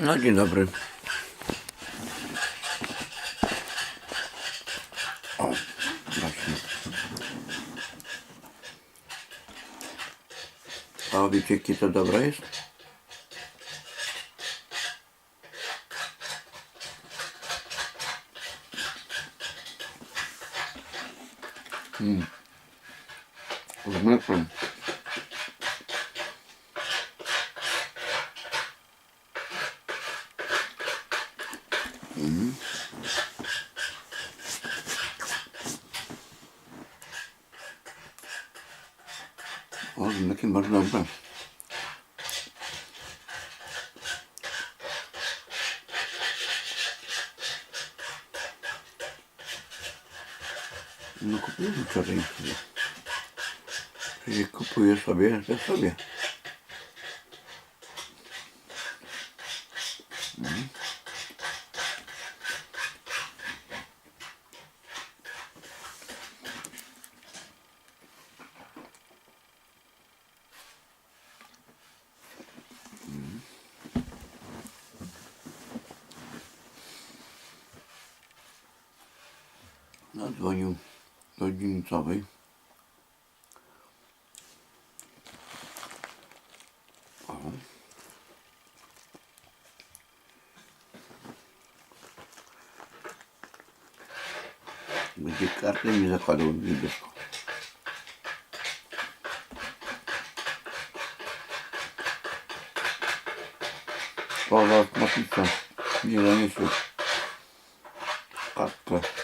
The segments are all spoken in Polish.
No dzień dobry. O, właśnie. A wiecie jakie to dobre jest? O, z mlekiem bardzo dobre. No kupiłem wczoraj sobie. Przecież kupuję sobie, to sobie. Mm. Zadzwonił dzielnicowej. O. Będzie kartę mi zakładał niebieską. Nie zaniesił kartkę.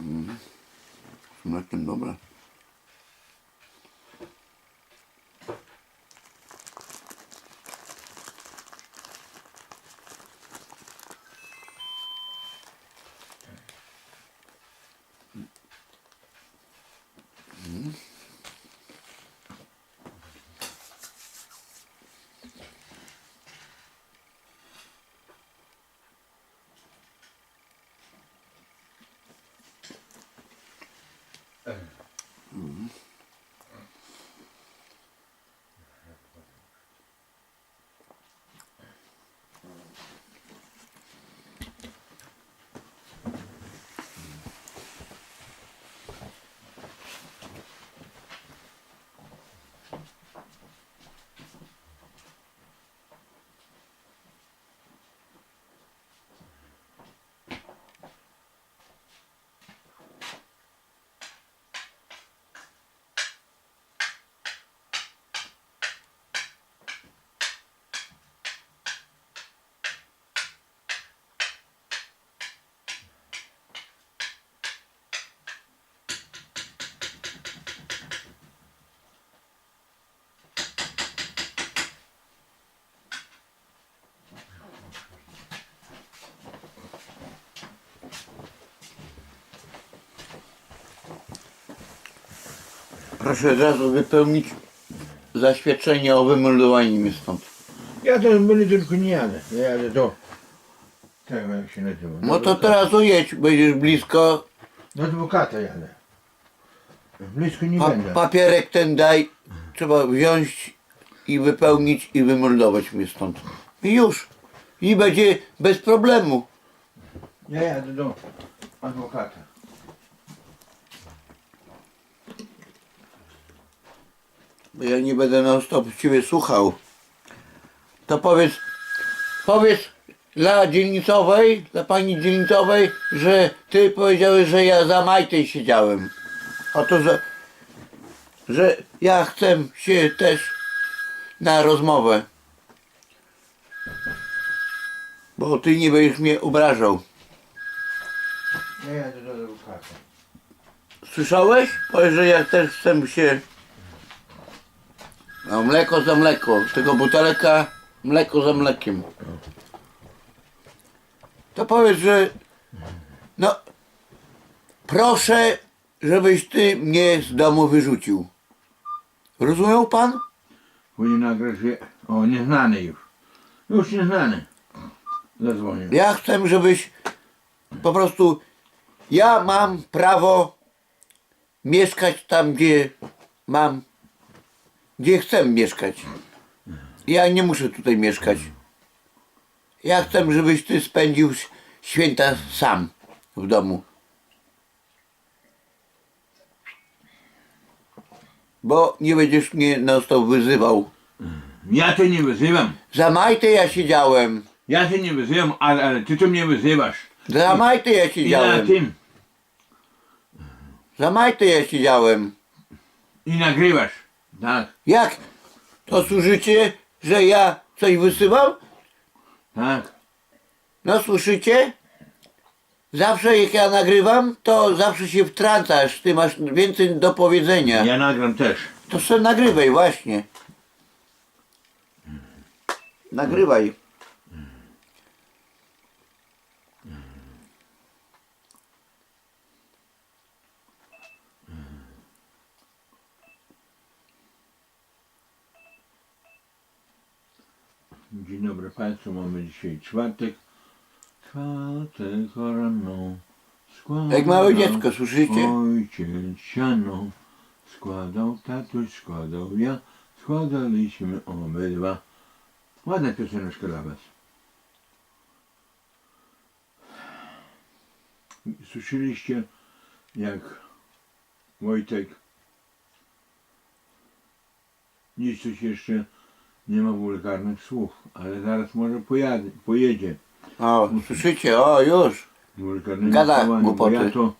Mm. Z mlekiem Amen. Proszę od razu wypełnić zaświadczenie o wymeldowaniu mnie stąd. Ja to będę tylko nie jadę. Ja jadę do tego jak się nazywa. No to teraz ujedź, będziesz blisko. Do adwokata jadę. Blisko nie Pa, będę. papierek ten daj. Trzeba wziąć i wypełnić i wymeldować mnie stąd. I już. I będzie bez problemu. Ja jadę do adwokata. Bo ja nie będę na stop ciebie słuchał. To powiedz, powiedz dla dzielnicowej, dla pani dzielnicowej, że ty powiedziałeś, że ja za majtej siedziałem. A to, że, że ja chcę się też na rozmowę. Bo ty nie będziesz mnie obrażał. Ja jadę do adwokata. Słyszałeś? Powiedz, że ja też chcę się No mleko za mleko, tego butelka mleko za mlekiem. To powiedz, że no proszę, żebyś ty mnie z domu wyrzucił. Rozumiał pan? Później nagle się... O, nieznany już. Już nieznany. Zadzwonił. Ja chcę, żebyś po prostu ja mam prawo mieszkać tam, gdzie mam, gdzie chcę mieszkać. Ja nie muszę tutaj mieszkać. Ja chcę, żebyś ty spędził święta sam w domu. Bo nie będziesz mnie non stop wyzywał. Ja cię nie wyzywam. Za majty ja siedziałem. Ja cię nie wyzywam, ale, ale ty to mnie wyzywasz. Za majty ja I na siedziałem. tym. Za majty ja siedziałem. I nagrywasz. Tak, Jak? To słyszycie, że ja coś wysyłam? tak. No słyszycie? Zawsze jak ja nagrywam, to zawsze się wtrącasz. Ty masz więcej do powiedzenia. Ja nagram też. To sobie nagrywaj właśnie. Nagrywaj. Dzień dobry Państwu, mamy dzisiaj czwartek. Czwartek rano. składał Jak małe dziecko, słyszycie? Ojciec siano. Składał tatuś, składał ja. Składaliśmy obydwa. Ładna pioseneczka dla Was. Słyszeliście jak Wojtek nic coś jeszcze nie ma wulgarnych słów, ale zaraz może pojadę, pojedzie O, słyszycie? O, już. wulgarnymi Gada słowami, bo głupoty. ja to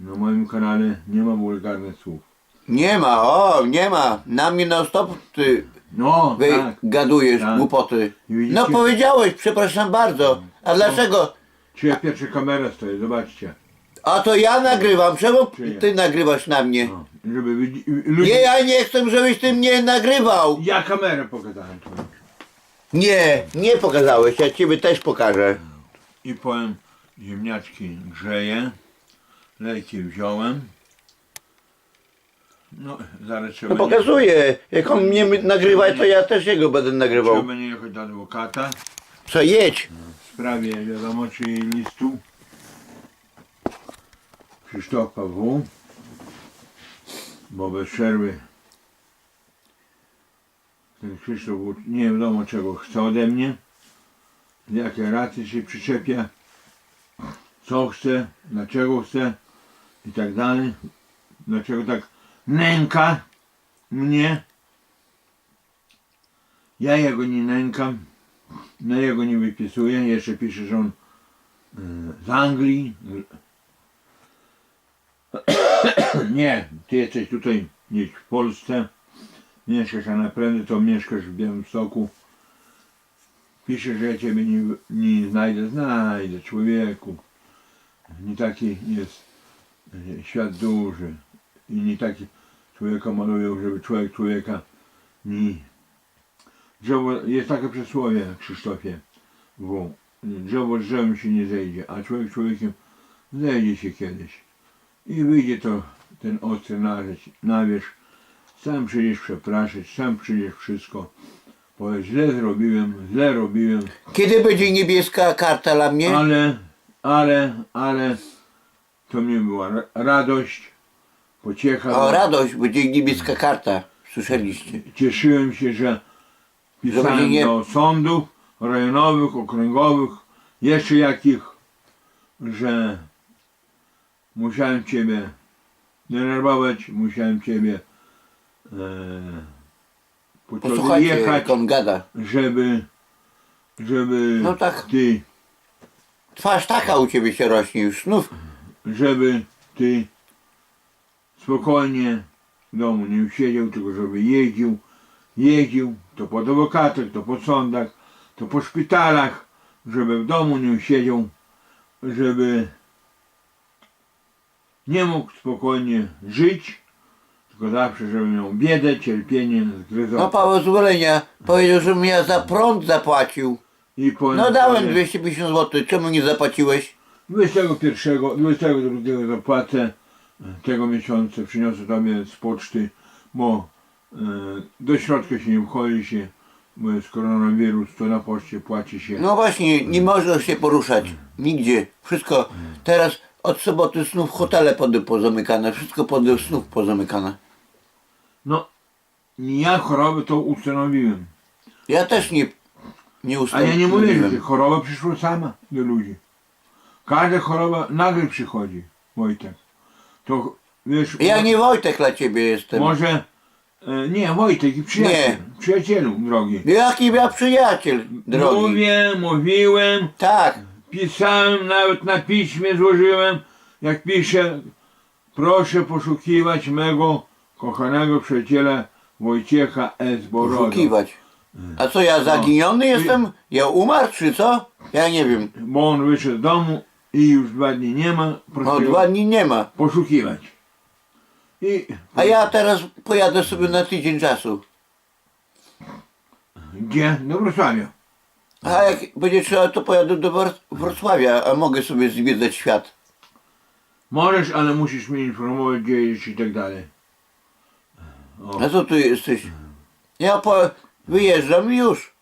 na moim kanale nie ma wulgarnych słów. Nie ma, o, nie ma. Na mnie non stop ty No, wy tak. gadujesz tak. głupoty. I widzicie? No powiedziałeś, przepraszam bardzo. A dlaczego? Czyja pierwsza kamera stoi, zobaczcie. A to ja nagrywam, czemu ty nagrywasz na mnie? O, żeby widzi- ludzie... Nie, ja nie chcę, żebyś ty mnie nagrywał. Ja kamerę pokazałem. Nie, nie pokazałeś, ja ciebie też pokażę. I powiem, ziemniaczki grzeję, lejki wziąłem. No, zaraz trzeba, No pokazuję. Jak on mnie nagrywa, to ja też jego będę nagrywał. trzeba nie jechać do adwokata Co jedź? w sprawie wiadomo czyjej listu. Krzysztofa W. Bo bez przerwy ten Krzysztof nie wiadomo czego chce ode mnie. Z jakiej racji się przyczepia. Co chce, dlaczego chce i tak dalej. Dlaczego tak nęka mnie. Ja jego nie nękam. No jego nie wypisuję. Jeszcze pisze, że on e, z Anglii. Nie, ty jesteś tutaj gdzieś w Polsce. Mieszkasz, a naprawdę to mieszkasz w Białymstoku. Pisze, że ja ciebie nie, nie znajdę. Znajdę, człowieku. Nie taki jest e, świat duży. I nie taki człowieka malują, żeby człowiek człowieka nie... Drzewo, jest takie przysłowie, Krzysztofie W. Drzewo z drzewem się nie zejdzie, a człowiek człowiekiem zejdzie się kiedyś. I wyjdzie to ten ostry narzeć, nawierz. Sam przyjdziesz przepraszać, sam przyjdziesz wszystko. Powiedz, źle zrobiłem, źle robiłem, Kiedy będzie niebieska karta dla mnie? ale, ale, ale to mnie była ra- radość, pociecha. O, radość, będzie niebieska karta. Słyszeliście? Cieszyłem się, że pisałem nie- do sądów rejonowych, okręgowych, jeszcze jakich, że musiałem Ciebie denerwować, musiałem Ciebie e, po Tobie Posłuchajcie, jechać, jak on gada. żeby, żeby No tak. Ty, Twarz taka u ciebie się rośnie już znów. żeby Ty spokojnie w domu nie siedział, tylko żeby jeździł, jeździł, to po adwokatach, to po sądach, to po szpitalach, żeby w domu nie siedział, żeby nie mógł spokojnie żyć, tylko zawsze, żeby miał biedę, cierpienie, No zgryzotę. pozwolenia powiedział, żebym ja za prąd zapłacił. I powiem No dałem sobie, 250 zł, czemu nie zapłaciłeś? 21, 22 zapłacę tego miesiąca, przyniosę tobie z poczty, bo e, do środka się nie wchodzi się, bo jest koronawirus, to na poczcie płaci się. No właśnie, nie możesz się poruszać. Nigdzie. Wszystko. Teraz od soboty znów hotele pody pozamykane. Wszystko pody znów pozamykane. No, ja chorobę to ustanowiłem. Ja też nie, nie A ustawiłem. ja nie mówię, że choroba przyszła sama do ludzi. Każda choroba nagle przychodzi, Wojtek. To wiesz, Ja nie Wojtek dla ciebie jestem. może e, nie Wojtek i przyjaciel, przyjacielu drogi. Jaki ja przyjaciel, drogi. Mówię, mówiłem, Tak. Pisałem, nawet na piśmie złożyłem, jak piszę, proszę poszukiwać mego kochanego przyjaciela Wojciecha S. Borodo. Poszukiwać. A co ja zaginiony jestem? Ja umarł czy co? Ja nie wiem. Bo on wyszedł z domu i już dwa dni nie ma, proszę No dwa dni nie ma. poszukiwać. I A ja teraz pojadę sobie na tydzień czasu. gdzie? Do Wrocławia. A jak będzie trzeba, to pojadę do Wr- Wrocławia, a mogę sobie zwiedzać świat. Możesz, ale musisz mnie informować, gdzie jedziesz i tak dalej. O. A co tu jesteś? Ja po... wyjeżdżam i już.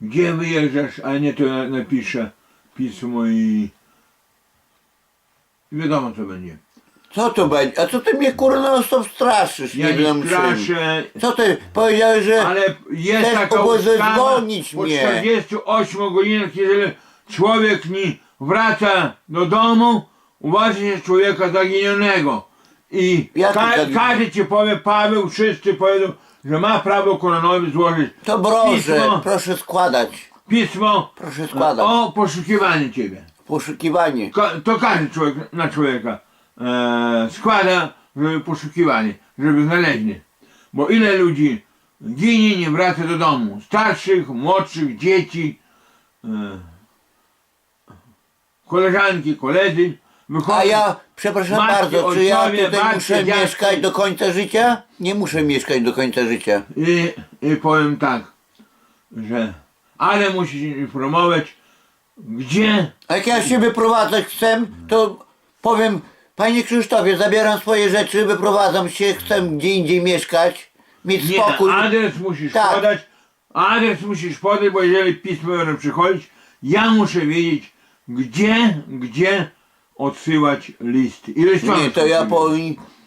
Gdzie wyjeżdżasz, a nie to ja napiszę pismo i... i wiadomo co będzie. Co to będzie? A co ty mnie kurwa stop straszysz? Ja nie wiem czym. straszę, Co ty powiedziałeś, że... ale jest Chcesz taka ustawa zadzwonić po mnie. 48 godzinach, jeżeli człowiek nie wraca do domu, uważa się człowieka zaginionego. I Jaki ka- zaginiony? każdy ci powie, Paweł, wszyscy powiedzą, że ma prawo koronowi złożyć To proszę, pismo, proszę składać. pismo Proszę składać. o poszukiwanie ciebie. Poszukiwanie. Ka- to każdy człowiek na człowieka e, składa, żeby poszukiwanie, żeby znaleźli. Bo ile ludzi ginie, nie wraca do domu. Starszych, młodszych, dzieci, e, koleżanki, koledzy. Wychodzą. A ja, przepraszam Matki, bardzo, czy ja ojcowie, tutaj babcie, muszę dziadki. mieszkać do końca życia? Nie muszę mieszkać do końca życia. I, I powiem tak, że ale musisz informować, gdzie A jak ja się wyprowadzać chcę, to powiem, panie Krzysztofie, zabieram swoje rzeczy, wyprowadzam się, chcę gdzie indziej mieszkać, mieć Nie, spokój. adres musisz Tak. podać, adres musisz podać, bo jeżeli pismo będą przychodzić, ja muszę wiedzieć, gdzie, gdzie odsyłać listy. Ile Nie, to ja po,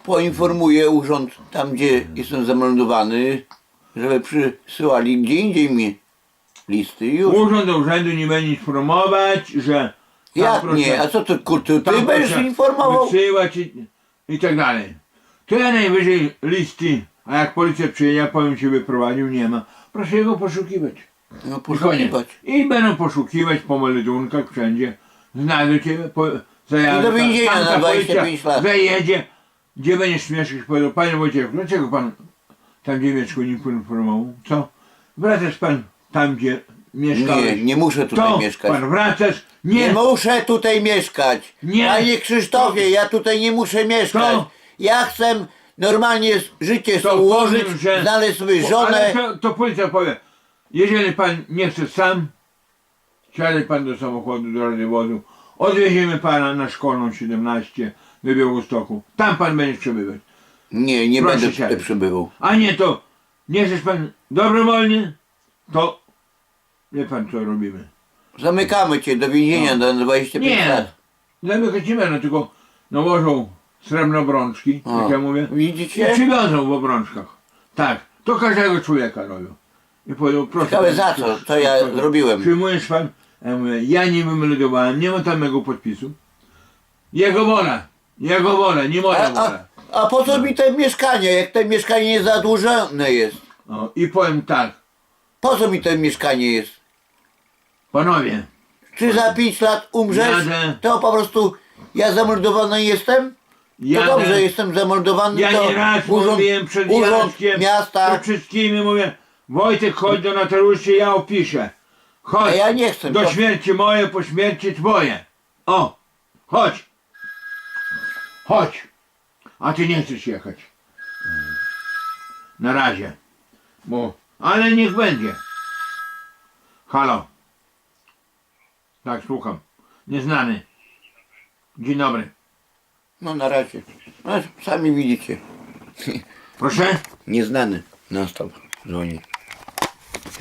poinformuję urząd tam, gdzie jestem zameldowany, żeby przysyłali gdzie indziej mi listy już. Urząd do urzędu nie będzie informować, że Jak nie? A co ty, kur- ty, tam będziesz proszę informował? Wysyłać i, i tak dalej. To ja najwyżej listy, a jak policja przyjedzie, ja powiem się wyprowadził, nie ma. Proszę jego poszukiwać. No I koniec. poszukiwać. I będą poszukiwać po meldunkach wszędzie. Znajdą cię, po, zajadą, I do więzienia tam- na tamta 25 policja lat. Zajedzie, gdzie będziesz śmieszny, powiedział, panie Wojciechu, dlaczego pan tam dzieweczku nie poinformował? Co? Wracasz pan tam, gdzie mieszkałeś. Nie, nie muszę tutaj to mieszkać. pan wracasz, Nie nie, muszę tutaj mieszkać. Nie. Panie Krzysztofie, ja tutaj nie muszę mieszkać. To- Ja chcę normalnie życie sobie ułożyć, powiem, że... znaleźć sobie Ale żonę. to, to policja powie, jeżeli pan nie chce sam, siadaj pan do samochodu, do radiowozu, odwieziemy pana na szkolną 17 do Białegostoku. Tam pan będzie przebywać. Nie, nie Proszę będę siadać. tutaj przybywał. A nie to, nie chcesz pan dobrowolnie, to wie pan co robimy. Zamykamy cię do więzienia na 25 No. Nie, lat. zamykać nie będą, tylko nałożą srebrne obrączki, O, jak ja mówię, i Widzicie? przywiozą w obrączkach. Tak, to każdego człowieka robią. I powiedzą, proszę. Ciekawe za co, co ja proszę, zrobiłem. Przyjmujesz pan? Ja mówię, ja nie wymeldowałem, nie ma tam mego podpisu. Jego wola, jego wola, nie moja A, wola. a, a po co mi te mieszkanie, jak to mieszkanie zadłużone jest? O, I powiem tak, Po co mi to mieszkanie jest? Panowie, Czy za 5 lat umrzesz, Jadę. to po prostu ja zameldowany jestem? To jadę, dobrze, jestem zameldowany, ja to nie raz urząd, mówiłem przed urząd Jackiem, miasta, przed wszystkimi mówię, Wojtek chodź do notariuszy, ja opiszę. a Chodź, ja nie chcę. do To, śmierci moje, po śmierci twoje. O, chodź. Chodź. A ty nie chcesz jechać. Na razie. Bo, ale niech będzie. Halo. Tak, słucham. Nieznany. Dzień dobry. No na razie. No, sami widzicie. Proszę? Nieznany. Non stop dzwoni.